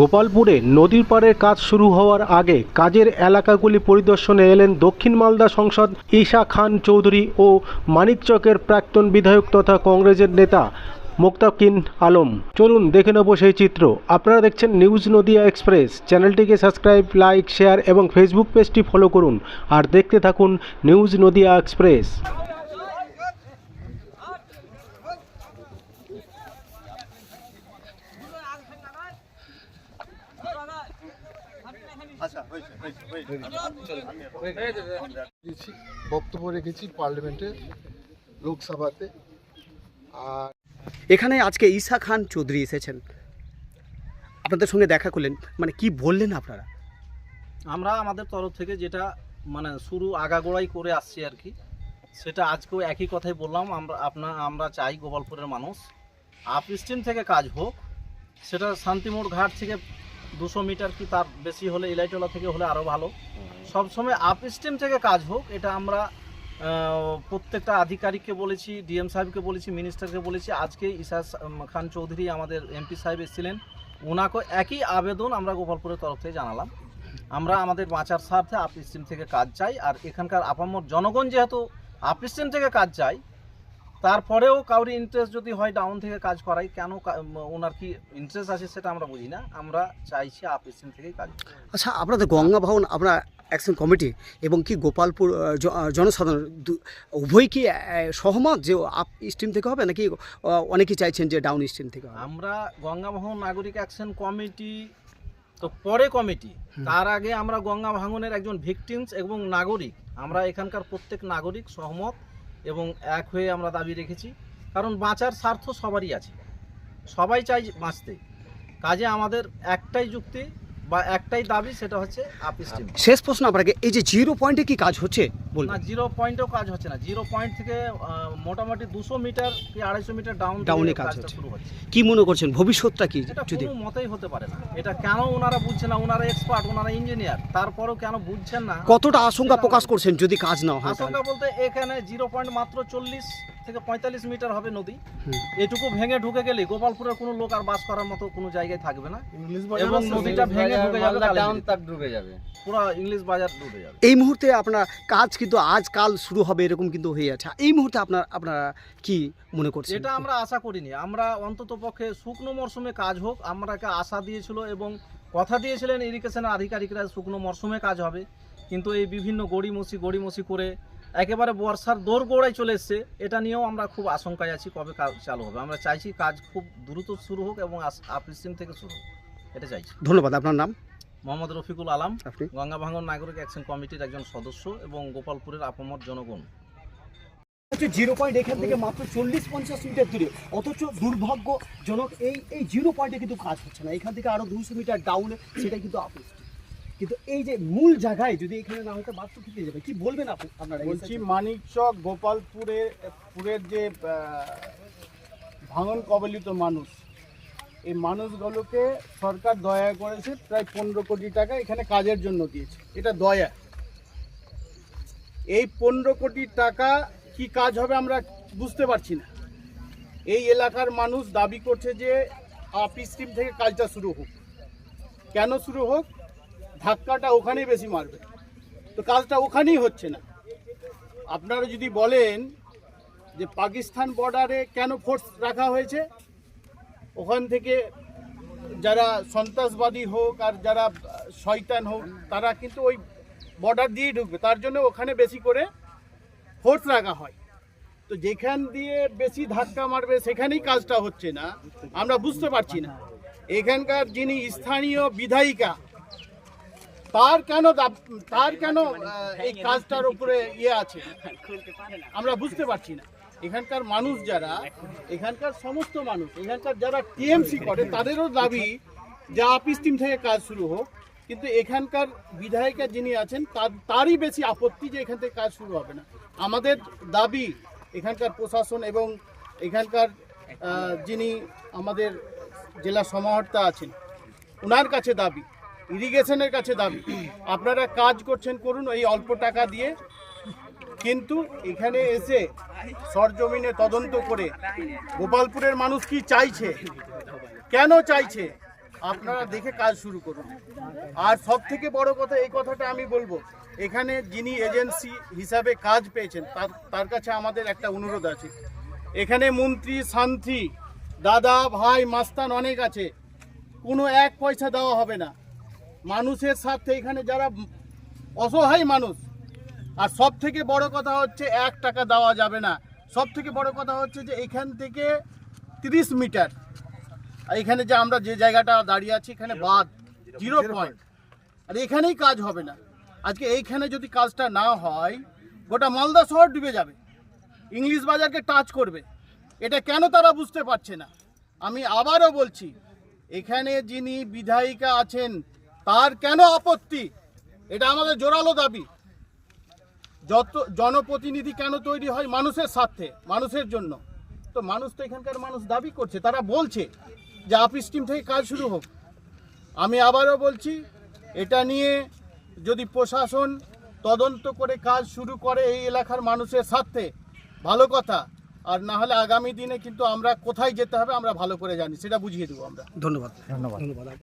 গোপালপুরে নদীর পাড়ের কাজ শুরু হওয়ার আগে কাজের এলাকাগুলি পরিদর্শনে এলেন দক্ষিণ মালদা সংসদ ঈশা খান চৌধুরী ও মানিকচকের প্রাক্তন বিধায়ক তথা কংগ্রেসের নেতা মোক্তাকিন আলম। চলুন দেখে নেব সেই চিত্র। আপনারা দেখছেন নিউজ নদিয়া এক্সপ্রেস। চ্যানেলটিকে সাবস্ক্রাইব, লাইক, শেয়ার এবং ফেসবুক পেজটি ফলো করুন। আর দেখতে থাকুন নিউজ নদিয়া এক্সপ্রেস। বক্তব্য রেখেছি পার্লামেন্টে লোকসভাতে। আর এখানে আজকে ঈশা খান চৌধুরী এসেছেন। আপনাদের সঙ্গে দেখা করলেন মানে কি বললেন আপনারা? আমরা আমাদের তরফ থেকে যেটা মানে শুরু আগাগোড়াই করে আসছি আর কি সেটা আজকেও একই কথাই বললাম। আমরা আপনা আমরা চাই গোপালপুরের মানুষ। আপ স্ট্রিম থেকে কাজ হোক সেটা শান্তিমোড় ঘাট থেকে দুশো মিটার কি তার বেশি হলে ইলাইটলা থেকে হলে আরও ভালো। সবসময় আপ স্ট্রিম থেকে কাজ হোক এটা আমরা প্রত্যেকটা আধিকারিককে বলেছি ডিএম সাহেবকে বলেছি মিনিস্টারকে বলেছি আজকে ইসা খান চৌধুরী আমাদের এমপি সাহেব এসেছিলেন। ওনাকে একই আবেদন আমরা গোপালপুরের তরফ থেকে জানালাম। আমরা আমাদের বাঁচার স্বার্থে আপ স্ট্রিম থেকে কাজ চাই আর এখানকার আপামর জনগণ যেহেতু আপ স্ট্রিম থেকে কাজ চাই তারপরেও কাউরি ইন্টারেস্ট যদি হয় ডাউন থেকে কাজ করাই কেন ওনার কি ইন্টারেস্ট আছে সেটা আমরা বুঝি না। আমরা চাইছি আপ স্ট্রিম থেকেই কাজ আচ্ছা আপনাদের গঙ্গা ভবন আপনার অ্যাকশন কমিটি এবং কি গোপালপুর জনসাধারণ উভয় কি সহমত যে আপ স্ট্রিম থেকে হবে নাকি অনেকেই চাইছেন যে ডাউন স্ট্রিম থেকে হবে? আমরা গঙ্গামোহন নাগরিক অ্যাকশন কমিটি তো পরে কমিটি তার আগে আমরা গঙ্গা ভাঙনের একজন ভিকটিমস এবং নাগরিক আমরা এখানকার প্রত্যেক নাগরিক সহমত এবং এক হয়ে আমরা দাবি রেখেছি। কারণ বাঁচার স্বার্থ সবারই আছে। সবাই চাই বাঁচতে। কাজে আমাদের একটাই যুক্তি বা একটাই দাবি সেটা হচ্ছে আপ শেষ প্রশ্ন আপনাকে এই যে জিরো পয়েন্টে কি কাজ হচ্ছে? না জিরো পয়েন্টেও কাজ হচ্ছে না। জিরো পয়েন্ট থেকে মোটামুটি দুশো মিটার কি আড়াইশো মিটার ডাউন ডাউনে কাজ হচ্ছে। কি মনে করছেন? ভবিষ্যৎটা কি যদি কোনো মতেই হতে পারে না। এটা কেন ওনারা বুঝছেন না? ওনারা এক্সপার্ট ওনারা ইঞ্জিনিয়ার তারপরেও কেন বুঝছেন না? কতটা আশঙ্কা প্রকাশ করছেন যদি কাজ না হয় আশঙ্কা বলতে এখানে জিরো পয়েন্ট মাত্র চল্লিশ থেকে পঁয়তাল্লিশ মিটার হবে নদী। এটুকু ভেঙে ঢুকে গেলে গোপালপুরের কোনো লোক আর বাস করার মতো কোনো জায়গায় থাকবে না। এবং নদীটা ভেঙে ঢুকে যাবে টাউন কালিন্দিতে। তাক ডুবে যাবে। পুরো ইংলিশ বাজার ডুবে যাবে। এই মুহূর্তে আপনার কাজ কিন্তু আজ কাল শুরু হবে এরকম কিন্তু হয়ে আছে। এই মুহূর্তে আপনার আপনারা কি মনে করছেন? এটা আমরা আশা করিনি। আমরা অন্তত পক্ষে শুকনো মরশুমে কাজ হোক আমরাকে আশা দিয়েছিল এবং কথা দিয়েছিলেন ইরিগেশনের আধিকারিকরা শুকনো মরশুমে কাজ হবে। কিন্তু এই বিভিন্ন গড়িমসি গড়িমসি করে একেবারে বর্ষার দৌড় গোড়ায় চলে এসছে। এটা নিয়েও আমরা খুব আশঙ্কায় আছি কবে কাজ চালু হবে। আমরা চাইছি কাজ খুব দ্রুত শুরু হোক এবং আপরিস্টিম থেকে শুরু হোক। এটা চাইছি। ধন্যবাদ। আপনার নাম? মোহাম্মদ রফিকুল আলম। আপনি? গঙ্গা ভাঙন নাগরিক অ্যাকশন কমিটির একজন সদস্য এবং গোপালপুরের আপামর জনগণ। হচ্ছে জিরো পয়েন্ট এখান থেকে মাত্র চল্লিশ পঞ্চাশ মিটার দূরে। অথচ দুর্ভাগ্যজনক এই এই জিরো পয়েন্টে কিন্তু কাজ হচ্ছে না। এখান থেকে আরও দুশো মিটার ডাউনে সেটা কিন্তু আপনি কিন্তু এই যে মূল জায়গায় যদি এখানে না হতে বাস্তব থেকে যাবে কি বলবেন আপনারা বলছি মানিকচক গোপালপুরে পুরের যে ভাঙন কবলিত মানুষ এই মানুষগুলোকে সরকার দয়া করেছে প্রায় পনেরো কোটি টাকা এখানে কাজের জন্য দিয়েছে। এটা দয়া। এই পনেরো কোটি টাকা কি কাজ হবে আমরা বুঝতে পারছি না। এই এলাকার মানুষ দাবি করছে যে আপ স্ট্রিম থেকে কাজটা শুরু হোক। কেন শুরু হোক? ধাক্কাটা ওখানেই বেশি মারবে। তো কাজটা ওখানেই হচ্ছে না। আপনারা যদি বলেন যে পাকিস্তান বর্ডারে কেন ফোর্স রাখা হয়েছে, ওখান থেকে যারা সন্ত্রাসবাদী হোক আর যারা শয়তান হোক, তারা কিন্তু ওই বর্ডার দিয়েই ঢুকবে। তার জন্য ওখানে বেশি করে ফোর্স রাখা হয়। তো যেখান দিয়ে বেশি ধাক্কা মারবে, সেখানেই কাজটা হচ্ছে না। আমরা বুঝতে পারছি না। এখানকার যিনি স্থানীয় বিধায়িকা তার কেন দাব- তার কেন এই কাজটার উপরে ইয়ে আছে? আমরা বুঝতে পারছি না। এখানকার মানুষ যারা এখানকার সমস্ত মানুষ এখানকার যারা টিএমসি করে তাদেরও দাবি যে আপিস টিম থেকে কাজ শুরু হোক। কিন্তু এখানকার বিধায়িকা যিনি আছেন তার তারই বেশি আপত্তি যে এখান থেকে কাজ শুরু হবে না। আমাদের দাবি এখানকার প্রশাসন এবং এখানকার যিনি আমাদের জেলা সমাহর্তা আছেন ওনার কাছে দাবি। ইরিগেশনের কাছে দাবি। আপনারা কাজ করছেন, করুন, এই অল্প টাকা দিয়ে। কিন্তু এখানে এসে সরজমিনে তদন্ত করে গোপালপুরের মানুষ কি চাইছে? কেন চাইছে? আপনারা দেখে কাজ শুরু করুন। আর সব থেকে বড় কথা, এই কথাটা আমি বলব, এখানে যিনি এজেন্সি হিসাবে কাজ পেয়েছেন, তার তার কাছে আমাদের একটা অনুরোধ আছে। এখানে মন্ত্রী, শান্তি, দাদা, ভাই, মাস্তান অনেক আছে। কোনো এক পয়সা দেওয়া হবে না। মানুষের সাথে এখানে যারা অসহায় মানুষ আর সব থেকে বড় কথা হচ্ছে এক টাকা দেওয়া যাবে না। সব থেকে বড় কথা হচ্ছে যে এখান থেকে তিরিশ মিটার আর এখানে যে আমরা যে জায়গাটা দাঁড়িয়ে আছি এখানে বাদ জিরো পয়েন্ট আর এখানেই কাজ হবে না। আজকে এইখানে যদি কাজটা না হয় গোটা মালদা শহর ডুবে যাবে। ইংলিশ বাজারকে টাচ করবে। এটা কেন তারা বুঝতে পারছে না? আমি আবারও বলছি এখানে যিনি বিধায়িকা আছেন তার কেন আপত্তি? এটা আমাদের জোরালো দাবি। যত জনপ্রতিনিধি কেন তৈরি হয় মানুষের স্বার্থে মানুষের জন্য। তো মানুষ তো এখানকার মানুষ দাবি করছে তারা বলছে যে আপিস টিম থেকে কাজ শুরু হোক। আমি আবারও বলছি এটা নিয়ে যদি প্রশাসন তদন্ত করে কাজ শুরু করে এই এলাকার মানুষের স্বার্থে ভালো কথা। আর না হলে আগামী দিনে কিন্তু আমরা কোথায় যেতে হবে আমরা ভালো করে জানি সেটা বুঝিয়ে দেবো আমরা। ধন্যবাদ। ধন্যবাদ।